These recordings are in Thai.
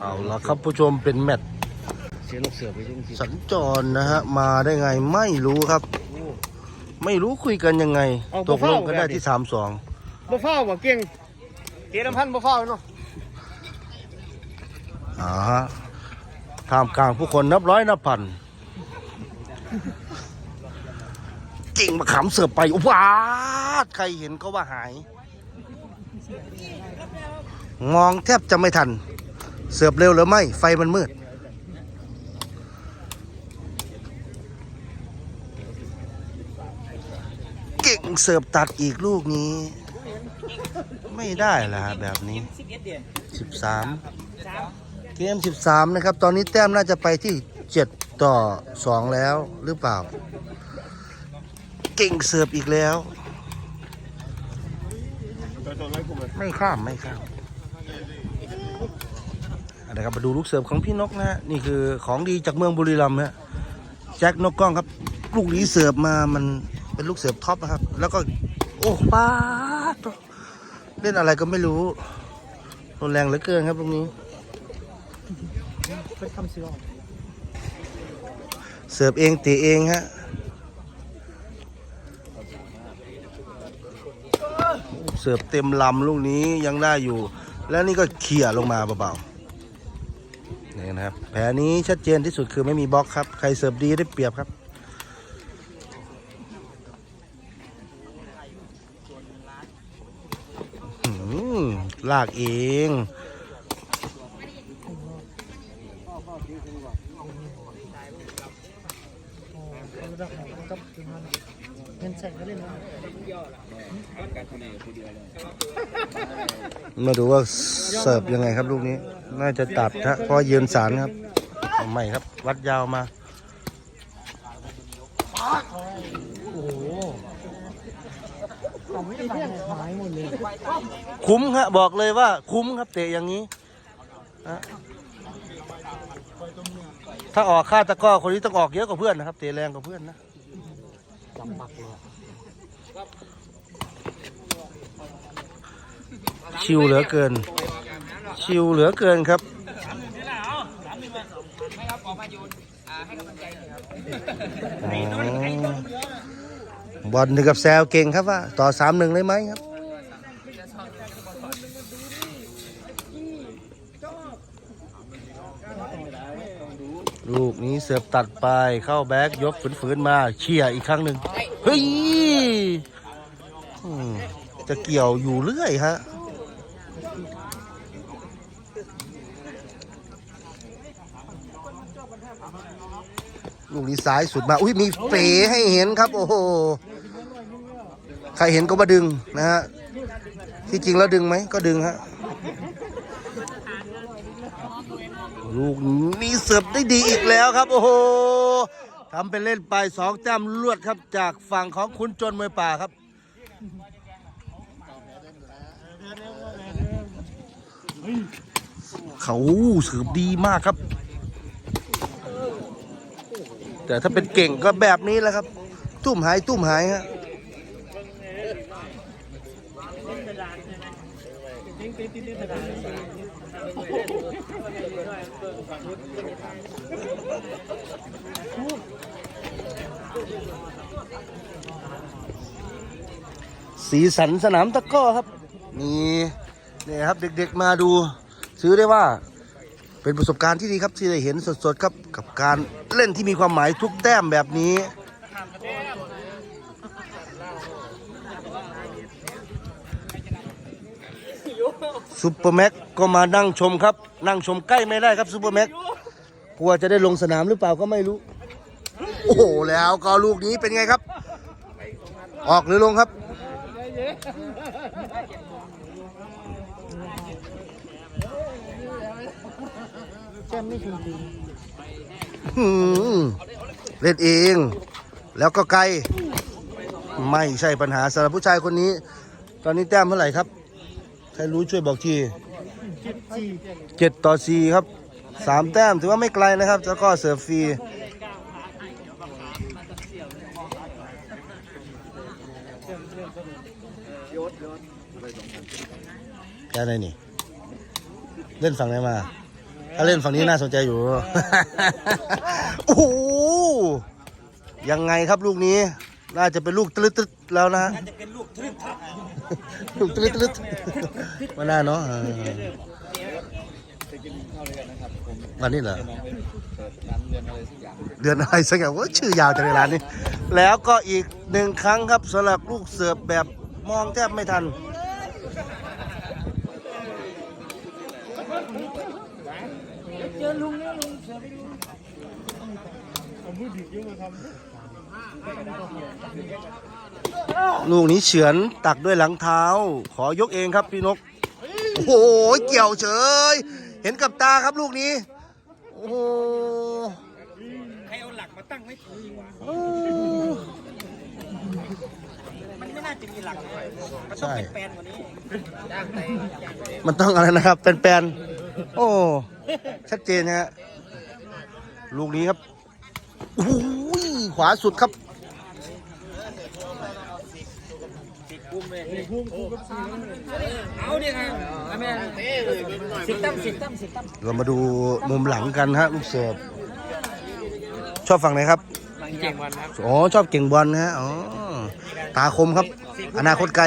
เอาละครับผู้ชมเป็นแมตช์เสียลูกเสือไปยุ่งสิสัญจรนะฮะ มาได้ไงไม่รู้ครับ ไม่รู้คุยกันยังไงตกลงกันได้ที่สามสองบ่เฝ้าบ่เก่งเกณฑ์พันบ่เฝ้าเนาะอ่าฮะท่ามกลางผู้คนนับร้อยนับพันกิ่งมะขามเสือบไปว้าดใครเห็นก็ว่าหาย มองแทบจะไม่ทัน เสือบเร็วหรือไม่ ไฟมันมืด เก่งเสิร์ฟตัดอีกลูกนี้ ไม่ได้ละฮะแบบนี้สิบสามเกมสิบสามนะครับ ตอนนี้แต้มน่าจะไปที่เจ็ดต่อสองแล้วหรือเปล่า เก่งเสิร์ฟอีกแล้ว ไม่ข้าม ไม่ข้าม เอาละครับมาดูลูกเสร์ฟของพี่นกนะฮะนี่คือของดีจากเมืองบุรีรัมย์ฮะแจ็คนกกล้องครับลูกนี้เสิร์ฟมามันเป็นลูกเสิร์ฟท็อปนะครับ แล้วก็โอ้ป้าดเล่นอะไรก็ไม่รู้รุนแรงเหลือเกินครับตรงนี้เป็นคำเสือเสิร์ฟเองตะเองฮะเสิร์ฟเต็มลำลูกนี้ยังได้อยู่ แล้วนี่ก็เขี่ยลงมาเบาๆ นี่นะครับ แผลนี้ชัดเจนที่สุดคือไม่มีบล็อกครับ ใครเสิร์ฟดีได้เปรียบครับ ลากเอง เงินใส่ก็เล่นมาดูว่าเสิร์ฟยังไงครับลูกนี้ น่าจะตัดครับเพราะยืนสารครับใหม่ครับ วัดยาวมาโอ้โหหายหมดเลย คุ้มฮะบอกเลยว่าคุ้มครับเตะอย่างนี้ ถ้าออกค่าตะกร้อคนนี้ต้องออกเยอะกว่าเพื่อนนะครับ เตะแรงกว่าเพื่อนนะจำปักเลยชิวเหลือเกิน ชิวเหลือเกินครับบอลถึงกับแซวเก่งครับว่า ต่อสามหนึ่งเลยไหมครับ ลูกนี้เสือบตัดไปเข้าแบ็กยกฝืนๆมาเชี่ยอีกครั้งหนึ่งเฮ้ยจะเกี่ยวอยู่เรื่อยฮะลูกนี้ซ้ายสุดมา อุ้ยมีเป๋ให้เห็นครับ โอ้โห ใครเห็นก็มาดึงนะฮะ ที่จริงแล้วดึงไหมก็ดึงฮะ ลูกนี้เสิร์ฟได้ดีอีกแล้วครับ โอ้โหทำเป็นเล่นไปสองแต้มลวดครับ จากฝั่งของคุณจนมวยป่าครับ เขาเสิร์ฟดีมากครับ แต่ถ้าเป็นเก่งก็แบบนี้แหละครับ ตุ้มหายตุ้มหายฮะ สีสันสนามตะก้อครับ มีเนี่ยครับเด็กๆมาดู ซื้อได้ว่า เป็นประสบการณ์ที่ดีครับที่ได้เห็นสดๆครับกับการเล่นที่มีความหมายทุกแต้มแบบนี้ ซูเปอร์แม็กก็มานั่งชมครับ นั่งชมใกล้ไม่ได้ครับซูเปอร์แม็กกลัวจะได้ลงสนามหรือเปล่าก็ไม่รู้ โอ้โหแล้วก็ลูกนี้เป็นไงครับ ออกหรือลงครับ อืมเล่นเอง แล้วก็ไกล ไม่ใช่ปัญหาสำหรับผู้ชายคนนี้ ตอนนี้แต้มเท่าไหร่ครับ ใครรู้ช่วยบอกทีเจ็ดต่อสี่ครับสามแต้มถือว่าไม่ไกลนะครับ แล้วก็เสิร์ฟฟรีแค่ไหนนี่ เล่นฝั่งไหนมา ถ้าเล่นฝั่งนี้น่าสนใจอยู่ โอ้โหยังไงครับลูกนี้ น่าจะเป็นลูกตลึดๆแล้วนะฮะจะเป็นลูกทรึก ครับลูกตลึดตลึดมาหน้าเนาะเออวันนี้เหรอ เดือนอะไรสักอย่างว่าชื่อยาวจังเลยร้านนี้ แล้วก็อีกหนึ่งครั้งครับสำหรับลูกเสิร์ฟแบบมองแทบไม่ทัน เจอลุงแล้วลุงเสือไปดูลู ลูกนี้เฉือนตักด้วยหลังเท้า ขอยกเองครับพี่นก โอ้โห เกี่ยวเฉย เห็นกับตาครับลูกนี้ โอ้โหใครเอาหลักมาตั้งไว้ถูกวะมันไม่น่าจะมีหลักเลยมันต้องใช่เป็นแปลนกว่านี้มันต้องอะไรนะครับ เป็นแปลนโอ้ ชัดเจนนะฮะลูกนี้ครับโอ้โหขวาสุดครับ พุงพุงกับสีเอาดิครับอเมนสิบตั้มสิบตั้มสิบตั้มเรามาดูมุมหลังกันฮะลูกเสิร์ฟชอบฝั่งไหนครับเก่งวันครับอ๋อชอบเก่งบอลนะฮะอ๋อตาคมครับ อนาคตไกล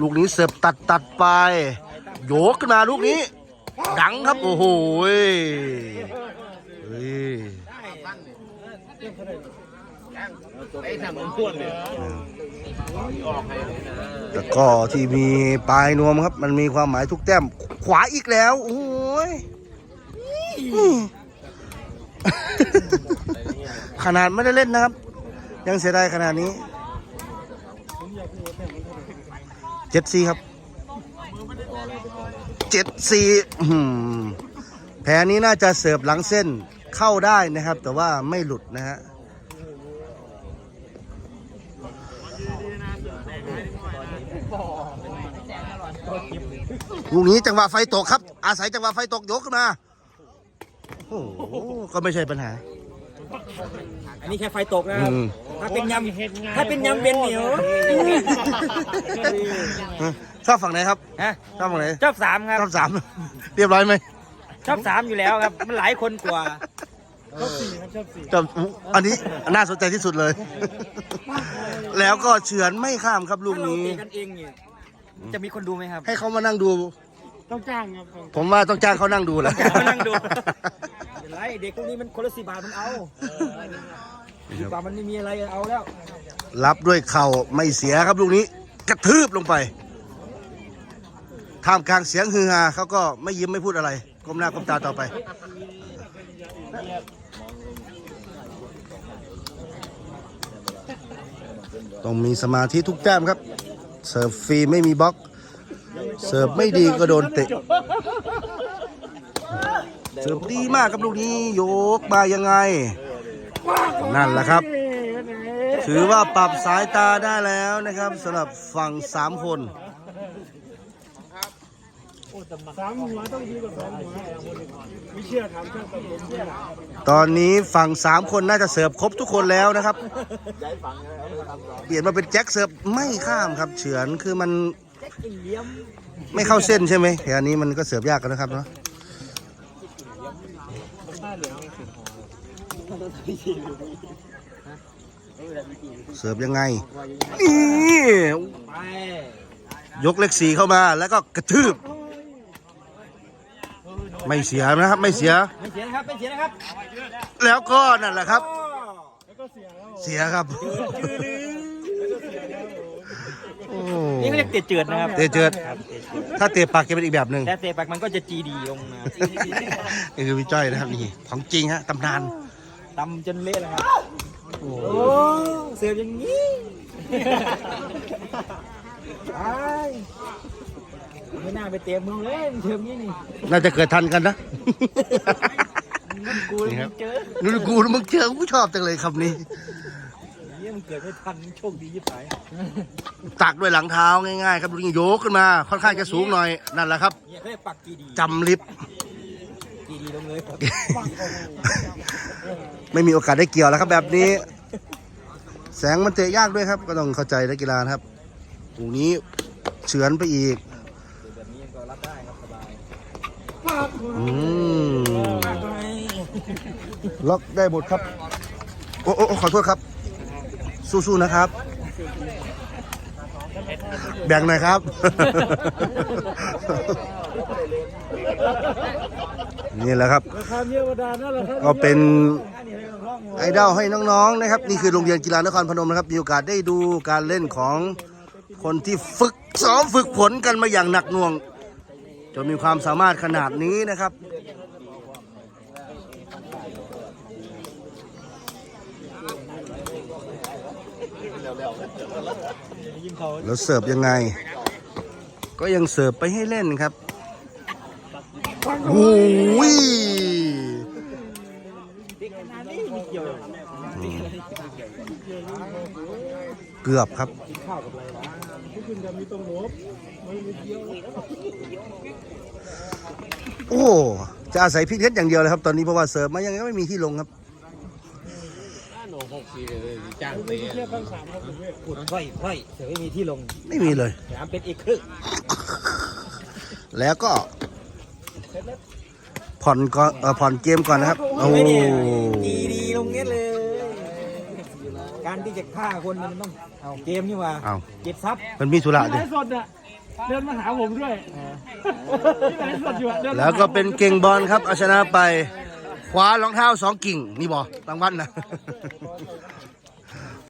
ลูกนี้เสิร์ฟตัดตัดไป โยกขึ้นมาลูกนี้ ดังครับโอ้โหเฮ้ย ไอ้ทำมือนพวดเลยแต่ก็ที่มีปลายนวมครับ มันมีความหมายทุกแต้ม ขวาอีกแล้ว โอ้ยนี่ขนาดไม่ได้เล่นนะครับ ยังเสียดายขนาดนี้เจ็ดซีครับเจ็ดซีแผลนี้น่าจะเสิร์ฟหลังเส้นเข้าได้นะครับ แต่ว่าไม่หลุดนะฮะ ลูกนี้จังหวะไฟตกครับ อาศัยจังหวะไฟตกยกขึ้นมา โอ้โหก็ไม่ใช่ปัญหา อันนี้แค่ไฟตกนะครับ อืม ถ้าเป็นยำถ้าเป็นยำเป็นเหนียวชอบฝั่งไหนครับฮะชอบฝั่งไหนชอบสามครับ ชอบสามเรียบร้อยไหมชอบสามอยู่แล้วครับ มันหลายคนกว่า ชอบอุ๊อันนี้น่าสนใจที่สุดเลย แล้วก็เฉือนไม่ข้ามครับลูกถ้าเรานี้ เตะกันเองเนี่ย จะมีคนดูไหมครับ ให้เขามานั่งดู ต้องจ้างครับผมว่าต้องจ้างเขานั่งดูแหละมานั่งดูเป็นไรเด็กพวกนี้มันคนละสี่บาทมันเอาสี่บาทมันไม่มีอะไรเอาแล้ว รับด้วยเข่าไม่เสียครับลูกนี้ กระทืบลงไปท่ามกลางเสียงฮือฮาเขาก็ไม่ยิ้มไม่พูดอะไรก้มหน้าก้มตาต่อไปต้องมีสมาธิทุกแต้มครับ เสิร์ฟฟรีไม่มีบล็อก เสิร์ฟไม่ดีก็โดนเตะ เสิร์ฟดีมากครับลูกนี้โยกมายังไง นั่นแหละครับ ถือว่าปรับสายตาได้แล้วนะครับสำหรับฝั่งสามคน สามหัวต้องดีกว่าสองหัวไม่เชื่อถามเชื่อผมผมเชื่อตอนนี้ฝั่งสามคนน่าจะเสิร์ฟครบทุกคนแล้วนะครับ เปลี่ยนมาเป็นแจ็คเสิร์ฟไม่ข้ามครับ เฉือนคือมันแจ็คกินเลี้ยมไม่เข้าเส้นใช่ไหมแถวนี้มันก็เสิร์ฟยากกันนะครับเนาะเสิร์ฟยังไง นี่ไปยกเลขสี่เข้ามาแล้วก็กระทืบ ไม่เสียนะครับ ไม่เสีย ไม่เสียนะครับไม่เสียนะครับแล้วก็นั่นแหละครับแล้วก็เสียแล้วเสียครับ โอ้นี่เขาเรียกเตะเจือดนะครับเตะเจิดถ้าเตะปากจะเป็นอีกแบบหนึ่งแต่เตะปากมันก็จะจีดีลงมานี่คือพี่จ้อยนะครับนี่ของจริงฮะตำนานตำจนเละเลยครับ โอ้เสิร์ฟอย่างนี้ไอ้ ไม่น่าไปเตะมึงเลยมึงเสิร์ฟอย่างนี้นี่น่าจะเกิดทันกันนะกูนี่ครับเจอนู่นกูมึงเจอกูชอบจังเลยคำนี้ เยี่ยมงเกิดไม่ทันโชคดียิ่งไปตักด้วยหลังเท้าง่ายๆ ครับดูนี่โยกขึ้นมา ค่อนข้างจะสูงหน่อยนั่นแหละครับเนี่ยเขาเรียกปักจีดีจำลิฟต์จีดีลงเลยไม่มีโอกาสได้เกี่ยวแล้วครับแบบนี้ แสงมันเตะยากด้วยครับ ก็ต้องเข้าใจนักกีฬานะครับตรงนี้เฉือนไปอีก แบบนี้ก็รับได้ครับสบาย อืมล็อกได้หมดครับ โอ้โอ้ขอโทษครับ สู้ๆนะครับ แบ่งหน่อยครับ นี่แหละครับเมียวดานั่นแหละครับ ก็เป็นไอดอลให้น้องๆนะครับ นี่คือโรงเรียนกีฬานครพนมนะครับ มีโอกาสได้ดูการเล่นของคนที่ฝึกซ้อมฝึกฝนกันมาอย่างหนักหน่วง จนมีความสามารถขนาดนี้นะครับ แล้วเสิร์ฟยังไง ก็ยังเสิร์ฟไปให้เล่นครับโอ้ย เกือบครับที่คุณจะมีตรงหมบไม่มีเกี่ยวโอ้จะอาศัยพลิกเน็ตอย่างเดียวเลยครับ ตอนนี้เพราะว่าเสิร์ฟมายังไงก็ไม่มีที่ลงครับเทียบข้างสามครับผมเว้ยพูดค่อยค่อยแต่ไม่มีที่ลง ไม่มีเลยแถมเป็นอีกครึ่งแล้วก็ผ่อนก่อนเอ่อผ่อนเกมก่อนนะครับ โอ้ไม่ดีดีดีลงเงี้ยเลย การที่จะฆ่าคนมันต้องเอาเกมนี่ว่าเอาเก็บทรัพย์มันมีธุระไลดิฟ์สดอะเดินมาหาผมด้วยที่ไลฟ์สดอยู่อะดินมาหาแล้วก็เป็นเก่งบอลครับเอาชนะไปคว้ารองเท้าสองกิ่งนี่บอรางวัลนะ